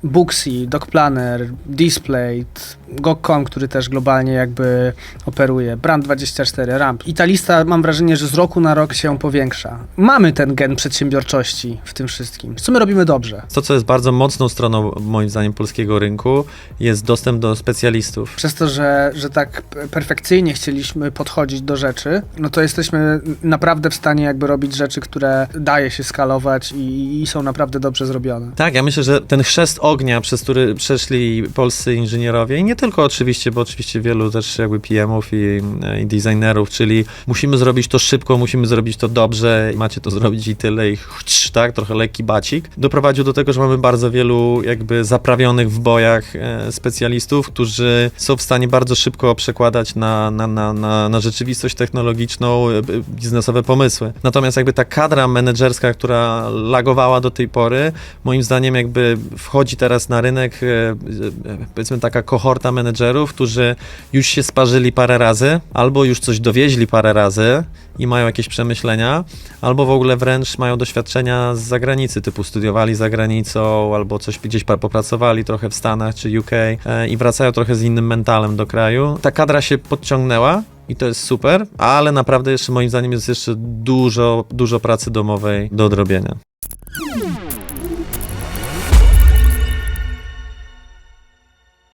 Booksy, DocPlanner, Display, GOG.com, który też globalnie jakby operuje, Brand24, Ramp. I ta lista mam wrażenie, że z roku na rok się powiększa. Mamy ten gen przedsiębiorczości w tym wszystkim. Co my robimy dobrze? To, co jest bardzo mocną stroną, moim zdaniem, polskiego rynku, jest dostęp do specjalistów. Przez to, że, że tak perfekcyjnie chcieliśmy podchodzić do rzeczy, no to jesteśmy naprawdę w stanie jakby robić rzeczy, które daje się skalować i, i są naprawdę dobrze zrobione. Tak, ja myślę, że ten chrzest ognia, przez który przeszli polscy inżynierowie i nie tylko oczywiście, bo oczywiście wielu też jakby PM-ów i, i designerów, czyli musimy zrobić to szybko, musimy zrobić to dobrze, macie to zrobić i tyle i chcz, tak, trochę lekki bacik, doprowadził do tego, że mamy bardzo wielu jakby zaprawionych w bojach e, specjalistów, którzy są w stanie bardzo szybko przekładać na, na, na, na, na rzeczywistość technologiczną e, biznesowe pomysły. Natomiast jakby ta kadra menedżerska, która lagowała do tej pory, moim zdaniem jakby wchodzi teraz na rynek e, powiedzmy taka kohorta menedżerów, którzy już się sparzyli parę razy, albo już coś dowieźli parę razy i mają jakieś przemyślenia, albo w ogóle wręcz mają doświadczenia z zagranicy, typu studiowali za granicą, albo coś gdzieś popracowali trochę w Stanach czy UK e, i wracają trochę z innym mentalem do kraju. Ta kadra się podciągnęła, i to jest super, ale naprawdę jeszcze moim zdaniem jest jeszcze dużo, dużo pracy domowej do odrobienia.